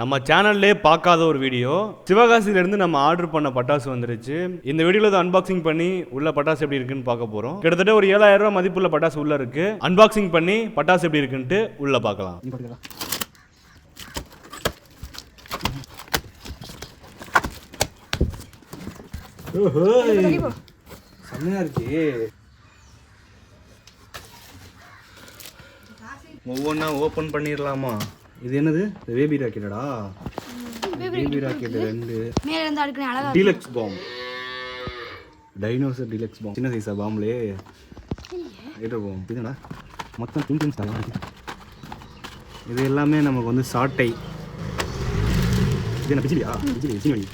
நம்ம சேனல்லே பார்க்காத ஒரு வீடியோ சிவகாசியிலேருந்து நம்ம ஆர்டர் பண்ண பட்டாசு வந்துருச்சு. இந்த வீடியோவில் தான் அன்பாக்சிங் பண்ணி உள்ள பட்டாசு எப்படி இருக்குன்னு பார்க்க போகிறோம் கிட்டத்தட்ட ஒரு ஏழாயிரம் ரூபாய் மதிப்புள்ள பட்டாசு உள்ள இருக்கு. அன்பாக்சிங் பண்ணி பட்டாசு எப்படி இருக்குன்ட்டு உள்ள பார்க்கலாம். செம்மையா இருக்கே. ஒவ்வொன்றா ஓப்பன் பண்ணிடலாமா இது என்னது? பேபி ராக்கெட்டடா பேபி ராக்கெட் ரெண்டு. மேல இருந்து அடுக்கணும் அழகா deluxe bomb dinosaur deluxe bomb சின்ன சைஸா பாம்லே ஏட்டர் பாம் இதுடா மொத்தம் பிங்க் தான்? இது எல்லாமே நமக்கு வந்து சாட்டை இது என்ன பிஜிலியா பிஜிலி சீனி.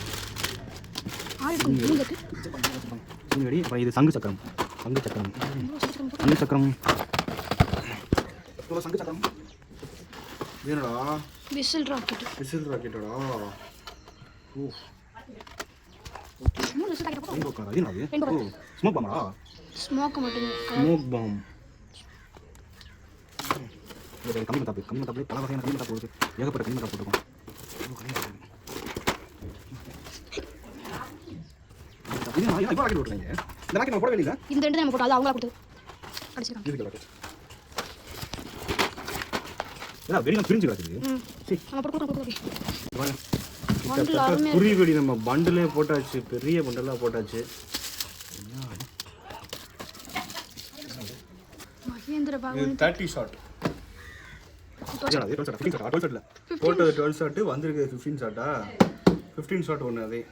சீனி அப்புறம் இது சங்கு சக்கரம். சங்கு சக்கரம். சங்கு சக்கரம். எவ்வளோ சங்கு இது என்னடா? விசில் ராக்கெட் விசில் ராக்கெட்டடா? ஓ ரெயின்போ கார்? என்னது? Rainbow ஓ ஸ்மோக் பாமடா ஸ்மோக் மட்டும் ஸ்மோக் பாம் இது கம்மி மத்தாப்பு கம்மி மத்தாப்பு பல வகையான கம்மி மத்தாப்பு இருக்கு ஏகப்பட்ட கம்மி. இது நான் இப்போ ராக்கெட் இந்த ராக்கெட் இந்த ரெண்டு நம்ம அது அவங்களா அடிச்சிருக்காங்க இதுக்கு ராக்கெட் ஏடா வெடி பிரிஞ்சு கிடக்குது ம் சரி. நம்ம போட்டு கொடுக்க கொடுக்க கிட்டத்தட்ட பண்டில் அருமையா குறி வெடி நம்ம பண்டிலே போட்டாச்சு பெரிய பண்டலாக போட்டாச்சு தேர்ட்டி ஷாட் போட்டது டுவெல் ஷாட்டு வந்திருக்கு ஃபிஃப்டீன் ஷாட்டா ஃபிஃப்டீன் ஷாட் ஒன்று அதே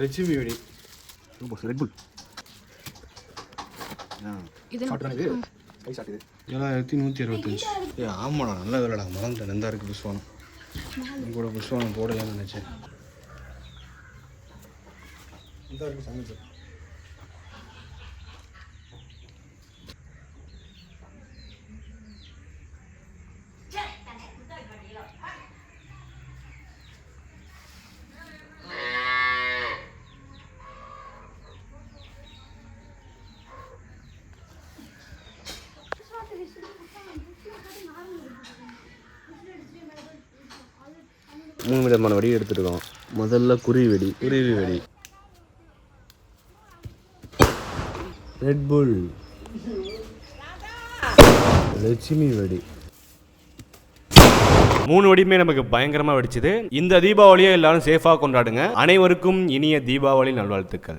லட்சுமி வெடி ரெட் புல் இது கை ஏழாயிரத்தி நூற்றி அறுபத்தஞ்சு. ஏ ஆமாடா நல்ல வேலைடா மறந்துட்டேன் நந்தா இருக்கு புஷ்வானம் நீ கூட புஷ்வானம் போடலாம்னு நினச்சேன். இந்த இருக்கு சமைச்சு. மூணு விதமான வெடி எடுத்துருக்கோம். முதல்ல குருவி வெடி. குருவி வெடி. ரெட் புல் லட்சுமி வெடி. மூணு வெடியுமே நமக்கு பயங்கரமா வெடிச்சது. இந்த தீபாவளியை எல்லாரும் சேஃபா கொண்டாடுங்க. அனைவருக்கும் இனிய தீபாவளி நல்வாழ்த்துக்கள்.